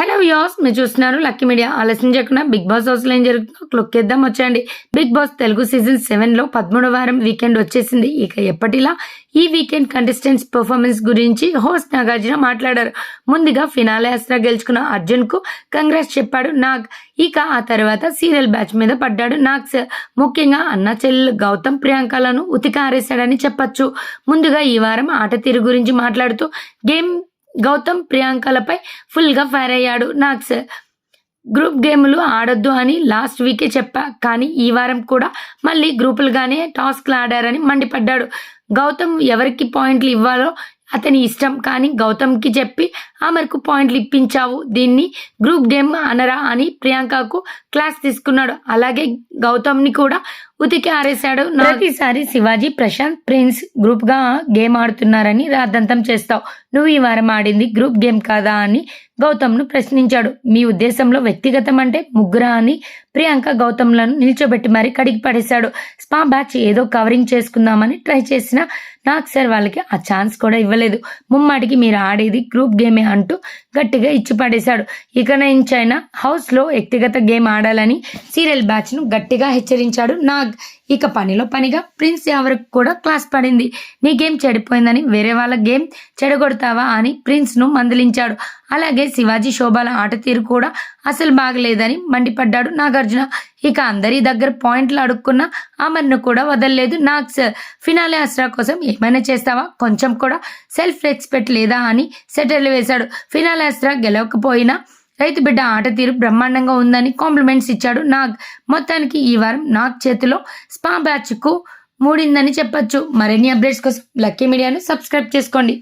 Hello views మీరు చూస్తున్నారు lucky media. ఆలస్యం చేయకుండా బిగ్ బాస్ హౌస్లో ఏం జరుగుతుందో క్లిక్ వచ్చేయండి. బిగ్ బాస్ తెలుగు సీజన్ సెవెన్లో పదమూడవ వారం వీకెండ్ వచ్చేసింది. ఇక ఎప్పటిలా ఈ వీకెండ్ కంటెస్టెంట్స్ పర్ఫార్మెన్స్ గురించి హోస్ట్ నాగార్జున మాట్లాడారు. ముందుగా ఫినాలే గెలుచుకున్న అర్జున్కు కంగ్రాట్స్ చెప్పాడు నాగ్. ఇక ఆ తర్వాత సీరియల్ బ్యాచ్ మీద పడ్డాడు నాగ్ సార్. ముఖ్యంగా అన్న చెల్లెలు గౌతమ్ ప్రియాంకలను ఉతిక ఆరేశాడని చెప్పొచ్చు. ముందుగా ఈ వారం ఆట తీరు గురించి మాట్లాడుతూ గేమ్ గౌతమ్ ప్రియాంకలపై ఫుల్గా ఫైర్ అయ్యాడు. నాకు గ్రూప్ గేమ్లు ఆడొద్దు అని లాస్ట్ వీకే చెప్పా. కానీ ఈ వారం కూడా మళ్ళీ గ్రూపులుగానే టాస్క్లు ఆడారని మండిపడ్డాడు. గౌతమ్ ఎవరికి పాయింట్లు ఇవ్వాలో అతని ఇష్టం. కానీ గౌతమ్కి చెప్పి ఆమెకు పాయింట్లు ఇప్పించావు. దీన్ని గ్రూప్ గేమ్ అనరా అని ప్రియాంకకు క్లాస్ తీసుకున్నాడు. అలాగే గౌతమ్ని కూడా ఉతికి ఆరేశాడు. ప్రతిసారి శివాజీ ప్రశాంత్ ప్రిన్స్ గ్రూప్గా గేమ్ ఆడుతున్నారని రాద్దంతం చేస్తావు. నువ్వు ఈ వారం ఆడింది గ్రూప్ గేమ్ కాదా అని గౌతమ్ను ప్రశ్నించాడు. మీ ఉద్దేశంలో వ్యక్తిగతం అంటే ముగ్గురా అని ప్రియాంక గౌతమ్లను నిల్చోబెట్టి మరీ కడిగి పడేశాడు. స్పా బ్యాచ్ ఏదో కవరింగ్ చేసుకుందామని ట్రై చేసినా నాకు సార్ వాళ్ళకి ఆ ఛాన్స్ కూడా ఇవ్వలేదు. ముమ్మాటికి మీరు ఆడేది గ్రూప్ గేమే అంటూ గట్టిగా ఇచ్చి పడేశాడు ఇక నుంచైనా హౌస్లో వ్యక్తిగత గేమ్ ఆడాలని సీరియల్ బ్యాచ్ను గట్టిగా హెచ్చరించాడు నాగ్. ఇక పనిలో పనిగా ప్రిన్స్ ఎవరికి కూడా క్లాస్ పడింది. నీ గేమ్ చెడిపోయిందని వేరే వాళ్ళ గేమ్ చెడగొడతావా అని ప్రిన్స్ను మందలించాడు. అలాగే శివాజీ శోభాల ఆట తీరు కూడా అసలు బాగలేదని మండిపడ్డాడు నాగార్జున. ఇక అందరి దగ్గర పాయింట్లు అడుక్కున్న అమర్ను కూడా వదలలేదు నాగ్ సార్. ఫినాలే అస్రా కోసం ఏమైనా చేస్తావా? కొంచెం కూడా సెల్ఫ్ రెస్పెక్ట్ లేదా అని సెటిల్ వేశాడు. ఫినాలే అస్రా గెలవకపోయినా రైతు బిడ్డ ఆట తీరు బ్రహ్మాండంగా ఉందని కాంప్లిమెంట్స్ ఇచ్చాడు నాగ్. మొత్తానికి ఈ వారం నాగ్ చేతిలో స్పా బ్యాచ్కు మూడిందని చెప్పొచ్చు. మరిన్ని అప్డేట్స్ కోసం లక్కీ మీడియాను సబ్స్క్రైబ్ చేసుకోండి.